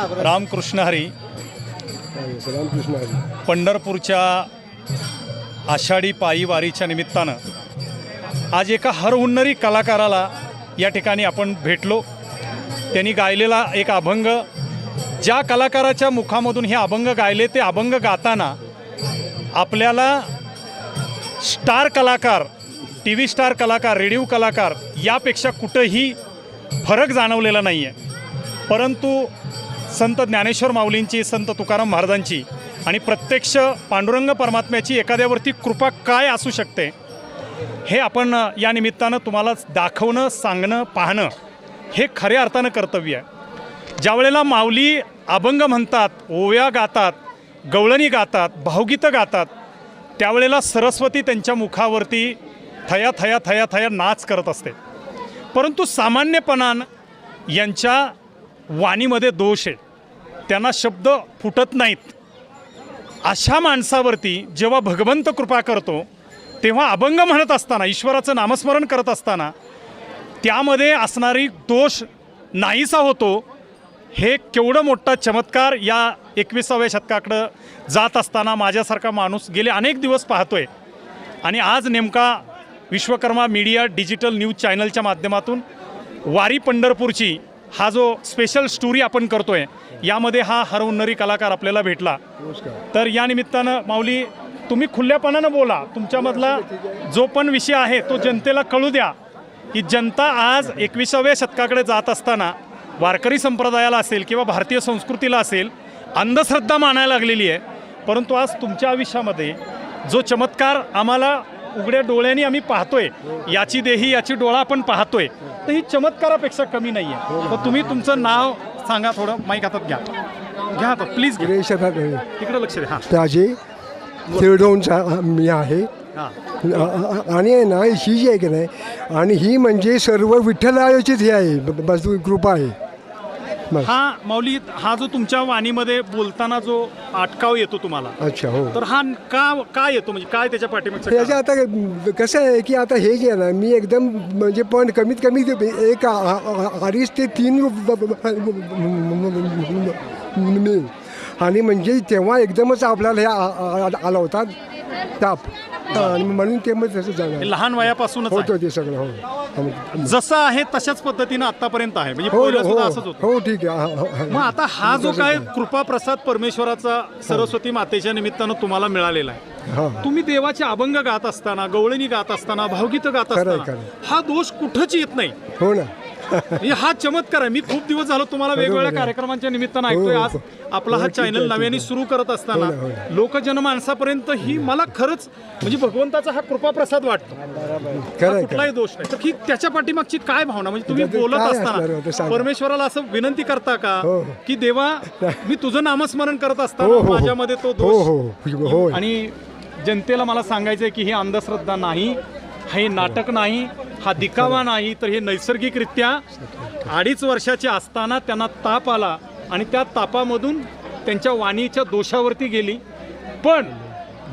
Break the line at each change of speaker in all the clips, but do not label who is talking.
रामकृष्ण हरी.
रामकृष्ण हरी.
पंढरपूरच्या आषाढी पायी वारीच्या निमित्तानं आज एका हरहुन्नरी कलाकाराला या ठिकाणी आपण भेटलो. त्यांनी गायलेला एक अभंग ज्या कलाकाराच्या मुखामधून हे अभंग गायले ते अभंग गाताना आपल्याला स्टार कलाकार टी व्ही स्टार कलाकार रेडिओ कलाकार यापेक्षा कुठंही फरक जाणवलेला नाही आहे परंतु संत ज्ञानेश्वर माऊलींची संत तुकाराम महाराजांची आणि प्रत्यक्ष पांडुरंग परमात्म्याची एखाद्यावरती कृपा काय असू शकते हे आपण या निमित्तानं तुम्हाला दाखवणं सांगणं पाहणं हे खऱ्या अर्थानं कर्तव्य आहे. ज्यावेळेला माऊली अभंग म्हणतात ओव्या गातात गवळणी गातात भावगीतं गातात त्यावेळेला सरस्वती त्यांच्या मुखावरती थया थया थया थया नाच करत असते. परंतु सामान्यपणान यांच्या वाणीमध्ये दोष आहे. त्यांना शब्द फुटत नाहीत. अशा माणसावरती जेव्हा भगवंत कृपा करतो तेव्हा अभंग म्हणत असताना ईश्वराचं नामस्मरण करत असताना त्यामध्ये असणारी दोष नाहीसा होतो. हे केवढं मोठा चमत्कार या एकविसाव्या शतकाकडं जात असताना माझ्यासारखा माणूस गेले अनेक दिवस पाहतोय. आणि आज नेमका विश्वकर्मा मीडिया डिजिटल न्यूज चॅनलच्या माध्यमातून वारी पंढरपूरची हा जो स्पेशल स्टोरी आपण करतोय यामध्ये हा हरहुन्नरी कलाकार आपल्याला भेटला. तर या निमित्तानं माऊली तुम्ही खुल्ल्यापणानं बोला. तुमच्यामधला जो पण विषय आहे तो जनतेला कळू द्या. की जनता आज एकविसाव्या शतकाकडे जात असताना वारकरी संप्रदायाला असेल किंवा भारतीय संस्कृतीला असेल अंधश्रद्धा मानायला लागलेली आहे. परंतु आज तुमच्या आयुष्यामध्ये जो चमत्कार आम्हाला उघड्या डोळ्यांनी आम्ही पाहतोय. याची देही याची डोळा आपण पाहतोय. तर ही चमत्कारापेक्षा कमी नाही आहे तर तुम्ही तुमचं नाव सांगा थोडं. माईक हातात घ्या. घ्या हातात प्लीज घ्या.
सुरेश
इकडे लक्ष द्या. हां.
ताजे तिरडोनचा मी आहे.
हां.
आणि आहे ना ही जी आहे की नाही आणि ही म्हणजे सर्व विठ्ठलाचीच हे आहे. बस कृपा आहे.
हा माऊली हा जो तुमच्या वाणीमध्ये बोलताना जो अटकाव येतो तुम्हाला
अच्छा हो
तर हा का का येतो म्हणजे काय त्याच्या पाठीमागचं
त्याचं
कारण?
आता कसं आहे की आता हे जे आहे ना मी एकदम म्हणजे पण कमीत कमी ते एक आ- आ- अडीच ते तीन मिळेल आणि म्हणजे तेव्हा एकदमच आपल्याला हे आ- आ- आला होता ताप. आणि म्हणून ते मग तसं
हे
झालं
लहान वयापासूनच
होतं
आहे.
ते सगळं हो.
जसं आहे तशाच पद्धतीनं आतापर्यंत आहे. म्हणजे
हो
पहिलं
हो.
सुद्धा असंच होतं.
हो ठीक आहे. हा- हा-
मग
हा.
आता हा जो काय कृपा प्रसाद परमेश्वराचा सरस्वती मातेच्या निमित्तानं तुम्हाला मिळालेला आहे.
हा.
तुम्ही देवाचे अभंग गात असताना गवळणी गात असताना भावगीतं गात
खरंय,
असताना
खरंय.
हा दोष कुठंच येत नाही.
हो ना.
म्हणजे हा चमत्कार आहे मी खूप दिवस झालो तुम्हाला वेगवेगळ्या. कार्यक्रमांच्या निमित्तानं
हो,
ऐकतोय
हो.
आज आपला हा
हो, ठीक
चॅनल नव्याने. सुरू करत असताना
हो हो.
लोकजनमानसापर्यंत ही मला खरंच म्हणजे भगवंताचा हा कृपा प्रसाद वाटतो हा कुठलाही दोष नाही तर ही त्याच्या पाठीमागची काय भावना म्हणजे तुम्ही
त्याचं
बोलत असताना. परमेश्वराला असं विनंती करता का
हो, हो.
की देवा मी तुझं नामस्मरण करत
हो
असताना
हो
माझ्यामध्ये तो
हो
दोष
हो हो
आणि जनतेला मला सांगायचं आहे की ही अंधश्रद्धा नाही हे नाटक नाही हा दिखावा नाही तर हे नैसर्गिकरित्या अडीच वर्षाचे असताना त्यांना ताप आला आणि त्या तापामधून त्यांच्या वाणीच्या दोषावरती गेली. पण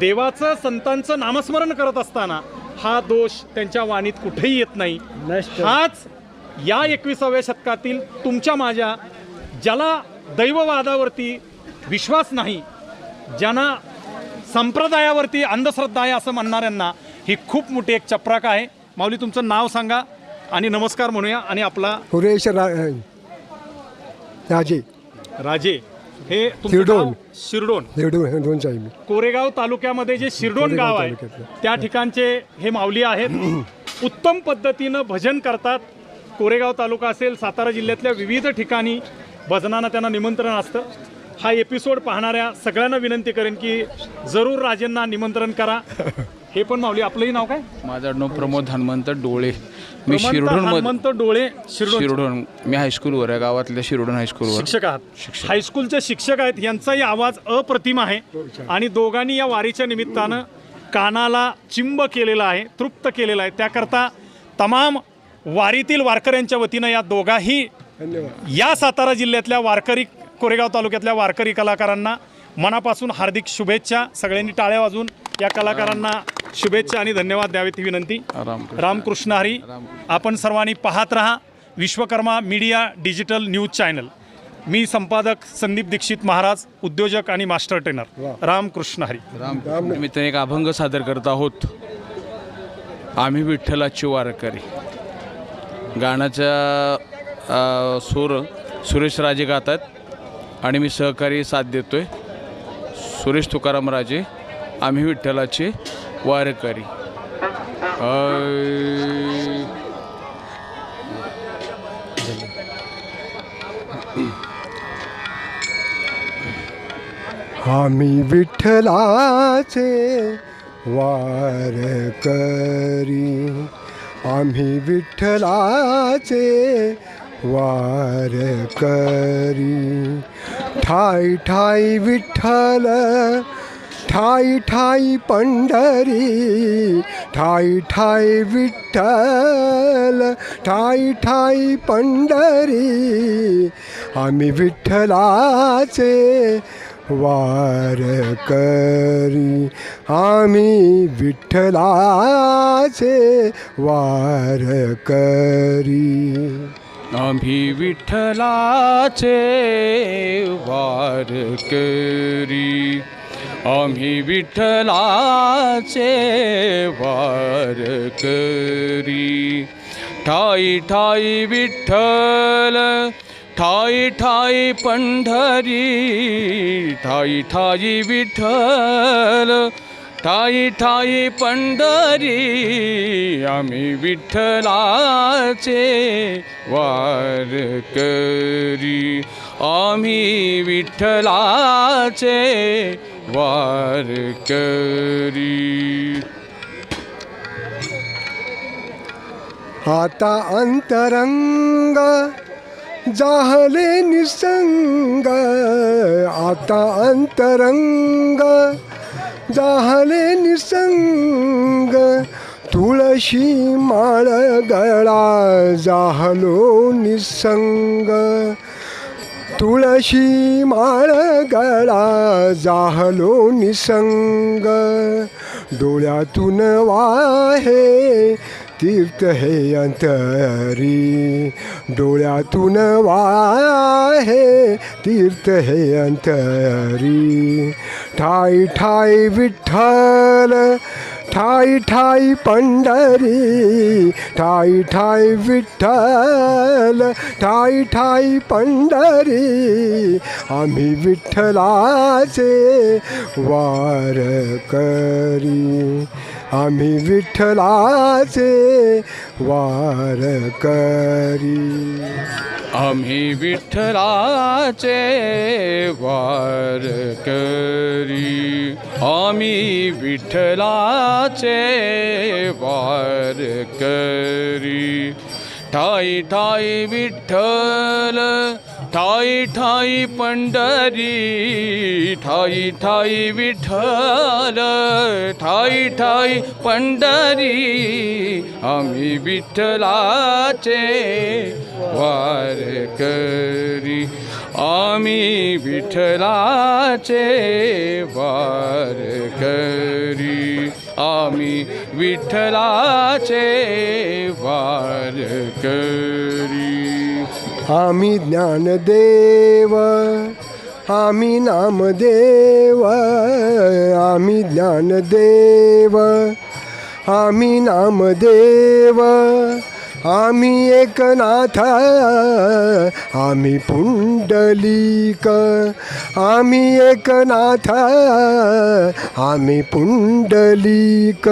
देवाचं संतांचं नामस्मरण करत असताना हा दोष त्यांच्या वाणीत कुठेही येत नाही. हाच या एकविसाव्या शतकातील तुमच्या माझ्या ज्याला दैववादावरती विश्वास नाही ज्यांना संप्रदायावरती अंधश्रद्धा आहे असं म्हणणाऱ्यांना ही खूप मोठी एक चपराक आहे. माऊली तुमचं नाव सांगा आणि नमस्कार म्हणूया आणि आपला
सुरेश रा राजे.
राजे. हे तुमचं
शिरडोन.
गाव शिरडोन.
देवडून दोनचा आहे मी
कोरेगाव तालुक्यामध्ये जे शिरडोन
कोरेगाव
गाव आहे
तालुक्यातलं.
त्या ठिकाणचे हे माऊली आहेत. उत्तम पद्धतीनं भजन करतात. कोरेगाव तालुका असेल सातारा जिल्ह्यातल्या विविध ठिकाणी भजनानं त्यांना निमंत्रण असतं. हा एपिसोड पाहणाऱ्या सगळ्यांना विनंती करेन की जरूर राजेंना निमंत्रण करा. हे पण माऊली आपलंही नाव काय?
माझं नाव प्रमोद हनुमंत डोळे. मी शिरडोन
हनुमंत डोळे शिरडोन
शिरडोन मी हायस्कूलवर आहे गावातल्या शिरडोन हायस्कूलवर
शिक्षक आहात. हायस्कूलचे शिक्षक आहेत यांचाही आवाज अप्रतिम आहे. आणि दोघांनी या वारीच्या निमित्तानं कानाला चिंब केलेला आहे तृप्त केलेला आहे. त्याकरता तमाम वारीतील वारकऱ्यांच्या वतीनं या दोघाही
धन्यवाद.
या सातारा जिल्ह्यातल्या वारकरी कोरेगाव तालुक्यातल्या वारकरी कलाकारांना मनापासून हार्दिक शुभेच्छा. सगळ्यांनी टाळ्या वाजून या कलाकारांना शुभेच्छा आणि धन्यवाद द्यावेत ही विनंती.
रामकृष्ण.
रामकृष्ण हरी आपण सर्वांनी पाहत रहा Vishwakarma media digital news channel. मी संपादक संदीप दीक्षित महाराज उद्योजक आणि मास्टर ट्रेनर. रामकृष्ण हरी.
राम निमित्त एक अभंग सादर करत आहोत. आम्ही विठ्ठलाची वारकरी गाण्याचा सूर सुरेश राजे गातात आणि मी सहकारी साथ देतोय. सुरेश तुकाराम राजे आम्ही विठ्ठलाचे वारकरी.
आम्ही विठ्ठलाचे वारकरी. आम्ही विठ्ठलाचे वारकरी. ठाई ठाई विठ्ठल ठाई ठाई पंढरी ठाई ठाई विठ्ठल ठाई ठाई पंढरी आम्ही विठ्ठलाचे वार करी. आम्ही विठ्ठलाचे वार करी.
आम्ही विठ्ठलाचे वार करी. आम्ही विठ्ठलाचे वारकरी. ठाई ठाई विठ्ठल ठाई ठाई पंढरी. ठाई ठाई विठ्ठल ठाई ठाई पंढरी. आम्ही विठ्ठलाचे वारकरी. आम्ही विठ्ठलाचे वारकरी
आता अंतरंग जाहले निसंग। आता अंतरंग जाहले निसंग। तुळशी माळ गळा जाहलो निसंग। तुळशी माळ गळा जाहलो निसंग. डोळ्यातून वाहे तीर्थ हे अंतरी. डोळ्यातून वाहे तीर्थ हे अंतरी. ठाई ठाई विठ्ठल ठाई ठाई पंढरी ठाई ठाई विठ्ठल ठाई ठाई पंढरी आम्ही विठ्ठलाचे वार करी. आम्ही विठ्ठलाचे वारकरी
आम्ही विठ्ठलाचे वारकरी आम्ही विठ्ठलाचे वारकरी ठाई ठाई विठ्ठल ठाई ठाई पंढरी ठाई ठाई विठ्ठल ठाई ठाई पंढरी आम्ही विठ्ठलाचे वारकरी आम्ही विठ्ठलाचे वारकरी आम्ही विठ्ठलाचे वारकरी
आम्ही ज्ञानदेव आम्ही नामदेव आम्ही ज्ञानदेव आम्ही नामदेव. आम्ही एकनाथ आम्ही पुंडलिक आम्ही एकनाथ आम्ही पुंडलिक.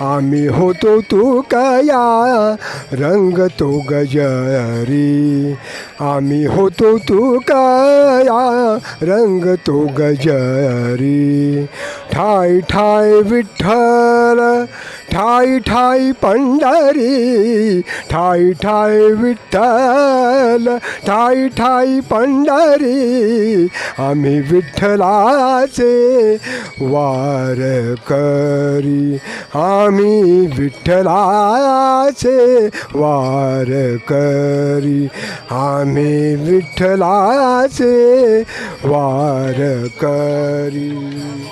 आम्ही होतो तू कया रंग तो गजरी. आम्ही होतो तू कया रंग तो गजरी. ठाय ठाय विठ्ठल ठाई ठाई पंढरी ठाई ठाई विठ्ठल ठाई ठाई पंढरी आम्ही विठ्ठलाचे वार करी आम्ही विठ्ठलाचे वार करी आम्ही विठ्ठलाचे वार
करी.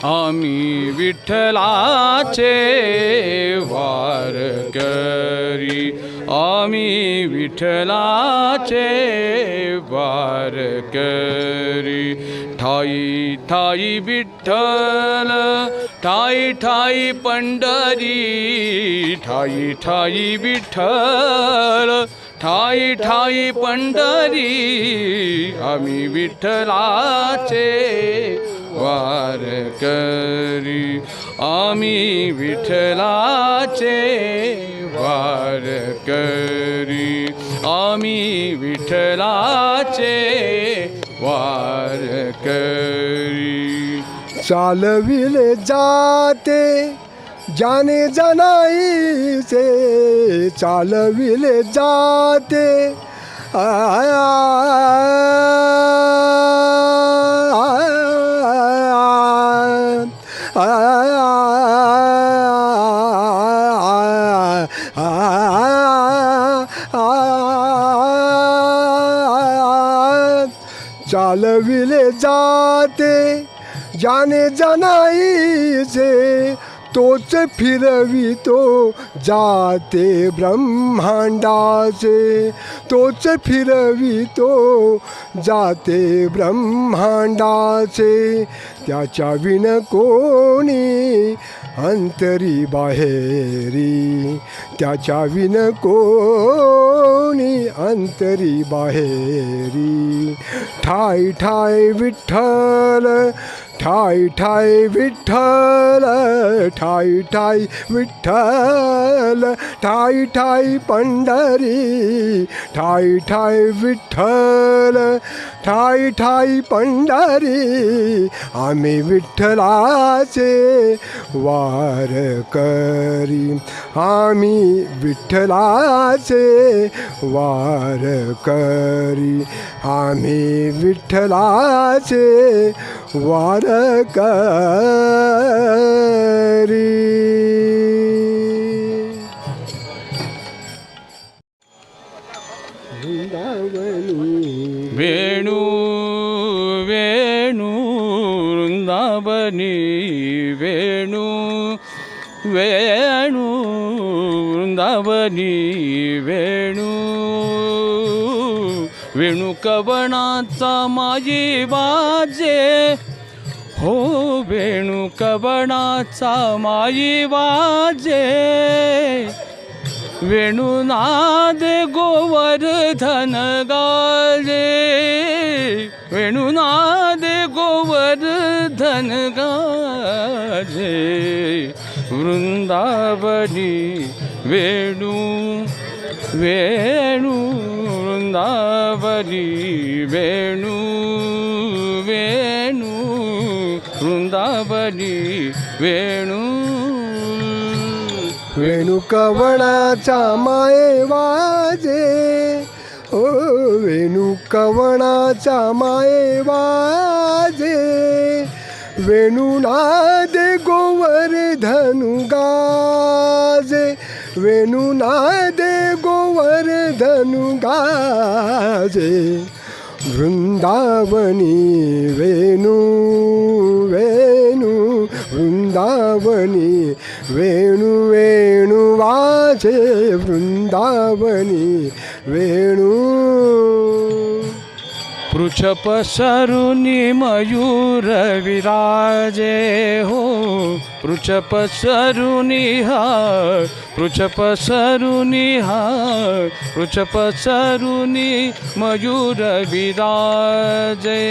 आम्ही विठ्ठलाचे वारकरी आम्ही विठ्ठलाचे वारकरी ठाई ठाई विठ्ठल ठाई ठाई पंढरी. ठाई ठाई विठ्ठल ठाई ठाई पंढरी. आम्ही विठ्ठलाचे वारकरी आम्ही विठ्ठलाचे वारकरी आम्ही विठ्ठलाचे वारकरी
चालविले जाते जाने जनाईचे चालविले जाते चालविले जाते. जाने जनाईचे तोच फिरवितो जाते ब्रह्मांडाचे. तोच फिरवितो जाते ब्रह्मांडाचे. त्याच्या विण कोणी अंतरी बाहेरी? त्याच्या विण कोणी अंतरी बाहेरी? ठाय ठाय विठ्ठल ठाय ठाय विठ्ठल ठाय ठाय विठ्ठल ठाय ठाय पंढरी ठाय ठाय विठ्ठल ठाय ठाय पंढरी आम्ही विठ्ठलाचे वार करी. आम्ही विठ्ठलाचे वार करी. आम्ही विठ्ठलाचे वार वृंदावनी
वेणू वेणू वृंदावनी वेणू वेणू वृंदावनी वेणू। वेणू कवणाचा माझी बाजे हो वेणू कबणाचा माई वाजे. वेणुनाद गोवर्धन गाजे. वेणुनाद गोवर्धन गाजे. वृंदावनी वेणू वेणू वृंदावनी वेणू. वृंदावनी वेणू।
वेणुकवणाचा माये वाजे. ओ वेणुकवणाचा माये वाजे. वेणुनाद गोवर्धनु गाजे. वेणुनाद गोवर्धनु गाजे. वृंदावनी वेणू वेणू। वृंदावनी वेणू वेणू वाजे वृंदावनी वेणू।
पृछप सरुनि मयूर विराजे हो पृछप सरुनि हार पृछप सरुनि हार पृछप सरुनि मयूर विराजे।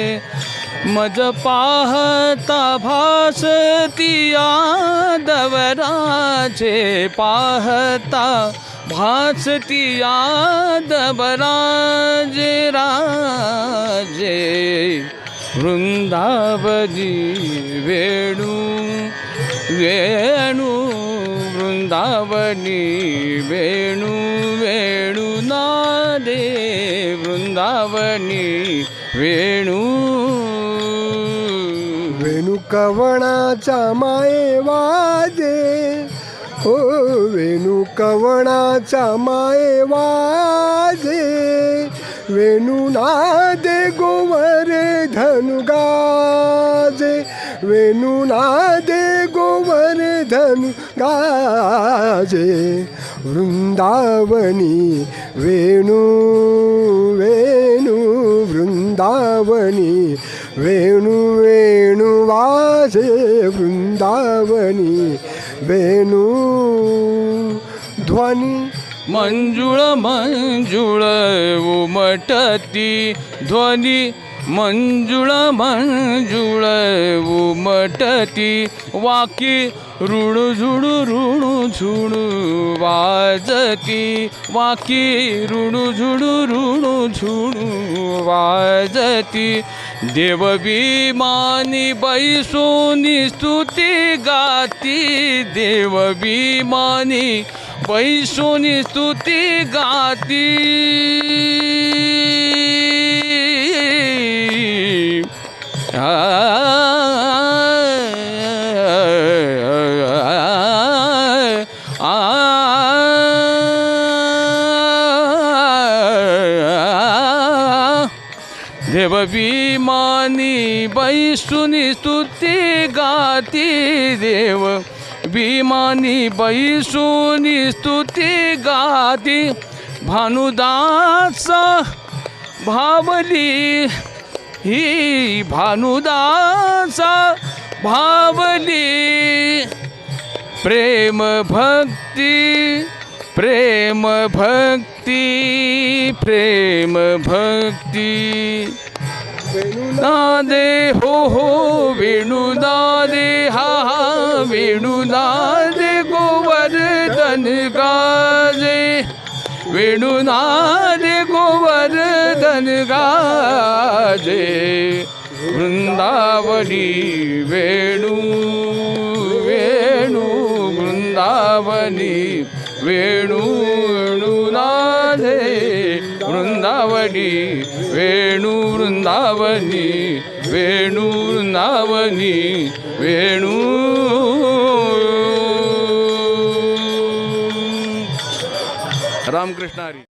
मज पाहता भासतिया दवराचे पाहता भासती याद बराजे राजे। वृंदावजी वेणू वेणू वृंदावनी वेणू वेणू नादे वृंदावनी वेणू।
वेणुकवणाचा माये वाजे. ओ वेणुकवणाचा माये वाजे. वेणुनादे गोवर धनुगाजे. वेणुनादे गोवर्धन गाजे वृंदावनी वेणू वेणू वृंदावनी वेणू वेणू वाजे वृंदावनी वेणू ध्वनी।
मंजुळ मंजुळ उमटती ध्वनी। मंजुळ मंजुळ उमटती वाकी ऋणू झुडू ऋणू झुडू वाजती वाकी ऋणू झुडू ऋणू झुडू वाजती देवभिमानी बैसोनी स्तुती गाती देवभिमानी बैसोनी स्तुती गाती। आ विमानी बैसुनी स्तुती गाती देव. विमानी बैसुनी स्तुती गाती. भानुदास भावली ही भानुदास भावली. प्रेम भक्ती प्रेम भक्ती प्रेम भक्ती. नादे हो हो वेणुनादे हा हा वेणुनादे गोवर्धन गाजे वेणुनादे गोवर्धन गाजे वृंदावनी वेणू वेणू वृंदावनी वेणू। वेणुनादे वृंदावनी वेणू वृंदावनी वेणू वृंदावनी वेणू रामकृष्ण हरी